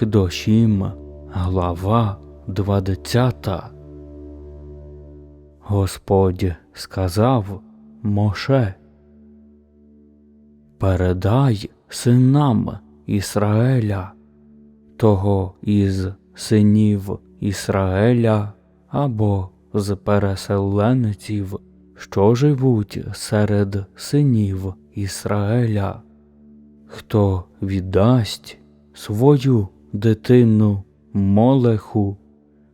Кдошім, глава двадцята. Господь сказав Моше, Передай синам Ісраеля, того із синів Ісраеля або з переселенців, що живуть серед синів Ісраеля, хто віддасть свою дитину молеху,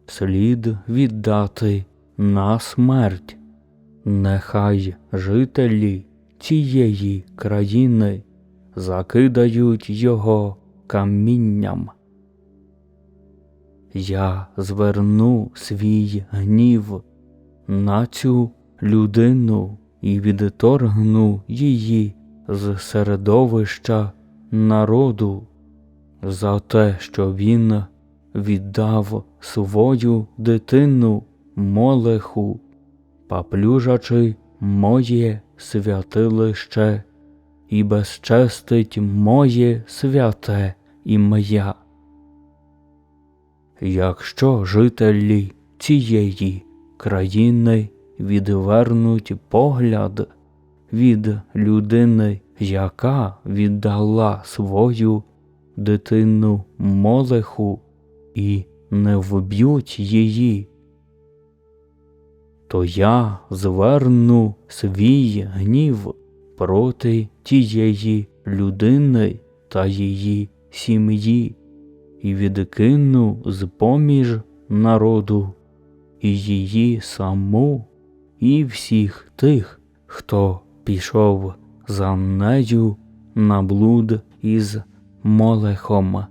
слід віддати на смерть. Нехай жителі цієї країни закидають його камінням. Я зверну свій гнів на цю людину і відторгну її з середовища народу за те, що він віддав свою дитину молеху, поплюжачи моє святилище і безчестить моє святе ім'я. Якщо жителі цієї країни відвернуть погляд від людини, яка віддала свою дитину молеху і не вб'ють її, то я зверну свій гнів проти тієї людини та її сім'ї і відкину з поміж народу і її саму, і всіх тих, хто пішов за нею на блуд із молехом.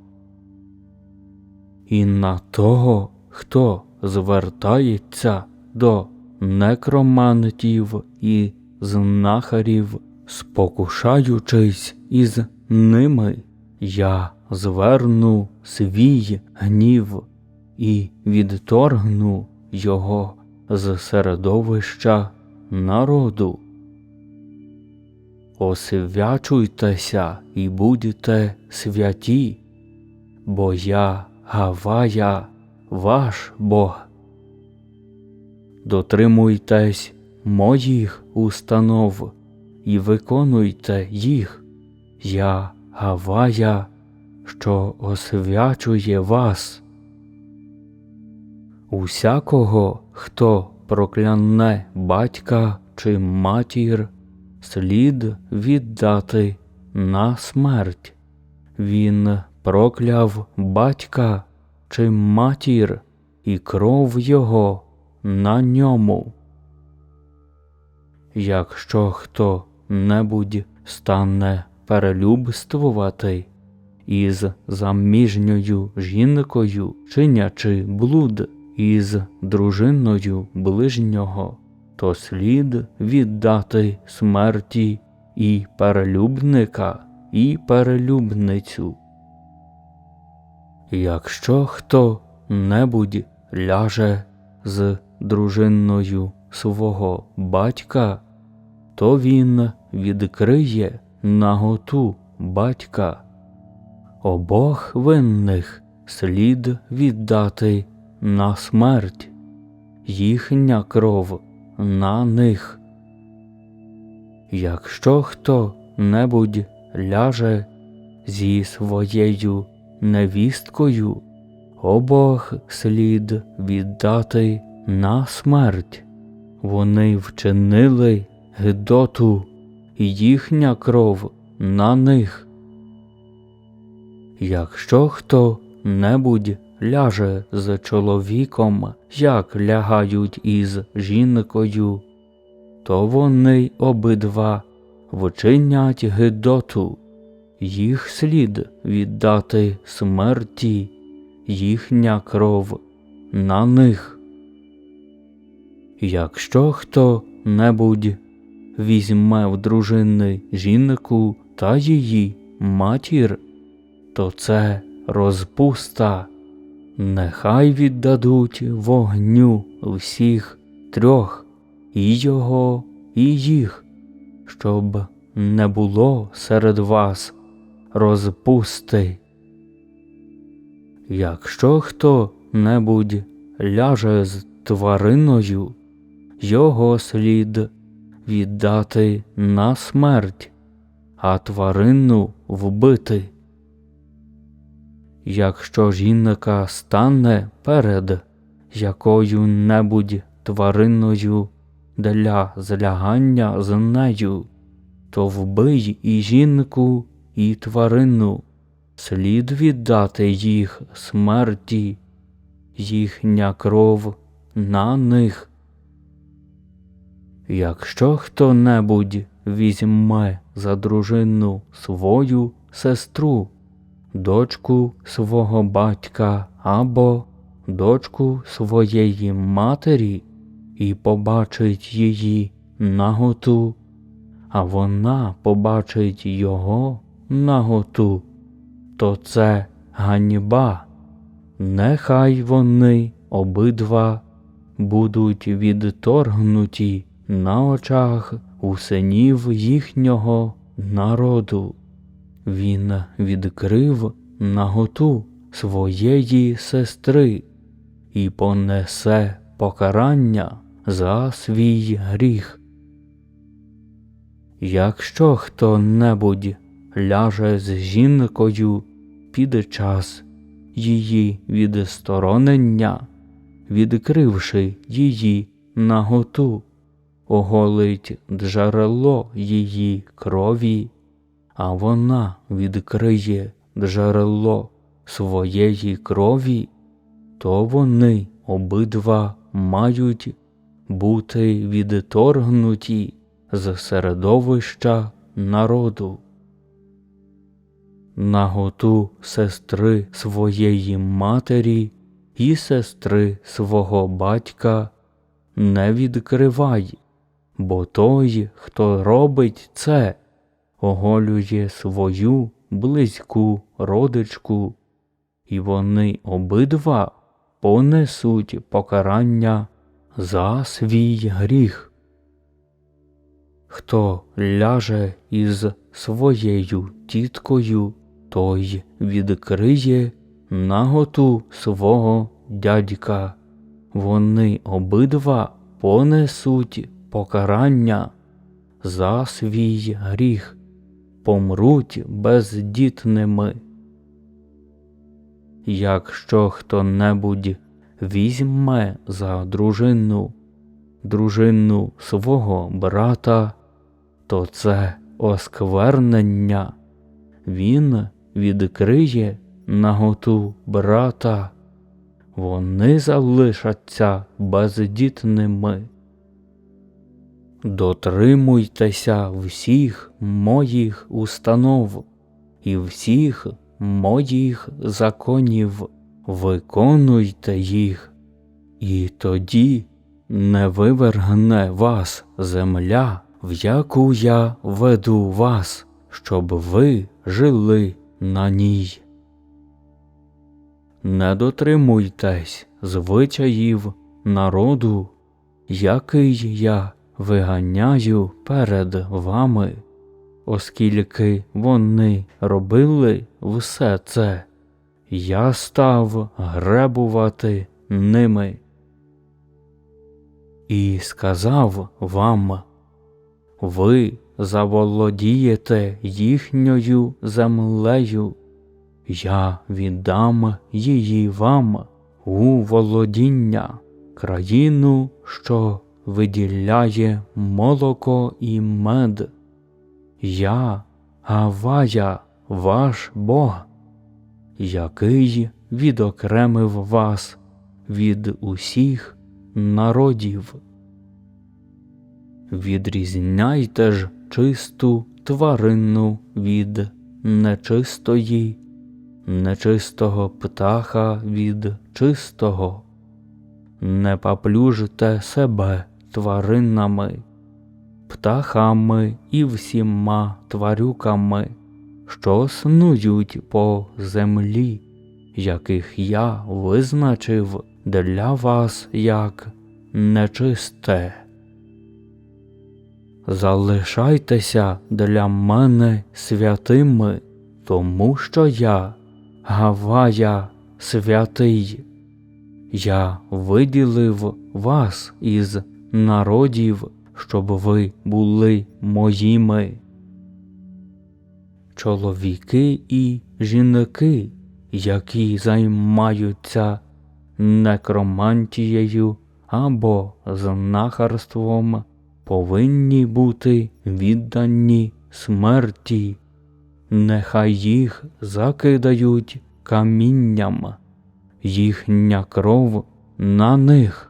І на того, хто звертається до некромантів і знахарів, спокушаючись із ними, я зверну свій гнів і відторгну його з середовища народу. Освячуйтеся і будьте святі, бо я Гавая, ваш Бог. Дотримуйтесь моїх установ і виконуйте їх, я Гавая, що освячує вас. Усякого, хто прокляне батька чи матір, слід віддати на смерть. Він прокляв батька чи матір і кров його на ньому. Якщо хто небудь стане перелюбствувати із заміжньою жінкою, чинячи блуд із дружиною ближнього, то слід віддати смерті і перелюбника, і перелюбницю. Якщо хто небудь ляже з дружиною свого батька, то він відкриє наготу батька. Обох винних слід віддати на смерть, їхня кров на них. Якщо хто небудь ляже зі своєю невісткою, обох слід віддати на смерть. Вони вчинили гидоту, їхня кров на них. Якщо хто небудь ляже з чоловіком, як лягають із жінкою, то вони обидва вчинять гидоту, їх слід віддати смерті, їхня кров на них. Якщо хто небудь візьме в дружини жінку та її матір, то це розпуста, нехай віддадуть вогню всіх трьох і його, і їх, щоб не було серед вас розпусти. Якщо хто небудь ляже з твариною, його слід віддати на смерть, а тварину вбити. Якщо жінка стане перед якою небудь твариною для злягання з нею, то вбий і жінку, і тварину, слід віддати їх смерті, їхня кров на них. Якщо хто небудь візьме за дружину свою сестру, дочку свого батька або дочку своєї матері і побачить її наготу, а вона побачить його наготу, то це ганьба. Нехай вони обидва будуть відторгнуті на очах у синів їхнього народу. Він відкрив наготу своєї сестри і понесе покарання за свій гріх. Якщо хто небудь ляже з жінкою під час її відсторонення, відкривши її наготу, оголить джерело її крові, а вона відкриє джерело своєї крові, то вони обидва мають бути відторгнуті з середовища народу. Наготу сестри своєї матері і сестри свого батька не відкривай, бо той, хто робить це, оголює свою близьку родичку, і вони обидва понесуть покарання за свій гріх. Хто ляже із своєю тіткою, той відкриє наготу свого дядька. Вони обидва понесуть покарання за свій гріх, помруть бездітними. Якщо хто небудь візьме за дружину дружину свого брата, то це осквернення, він відкриє наготу брата, вони залишаться бездітними. Дотримуйтеся всіх моїх установ і всіх моїх законів, виконуйте їх, і тоді не вивергне вас земля, в яку я веду вас, щоб ви жили на ній. Не дотримуйтесь звичаїв народу, який я виганяю перед вами, оскільки вони робили все це, я став гребувати ними. І сказав вам, ви заволодієте їхньою землею, я віддам її вам у володіння, країну, що виділяє молоко і мед. Я, Гавая, ваш Бог, який відокремив вас від усіх народів. Відрізняйте ж чисту тварину від нечистої, нечистого птаха від чистого, не поплюжте себе тваринами, птахами і всіма тварюками, що снують по землі, яких я визначив для вас як нечисте. Залишайтеся для мене святими, тому що я, Гавая, святий. Я виділив вас із народів, щоб ви були моїми. Чоловіки і жінки, які займаються некромантією або знахарством, повинні бути віддані смерті. Нехай їх закидають камінням, їхня кров на них.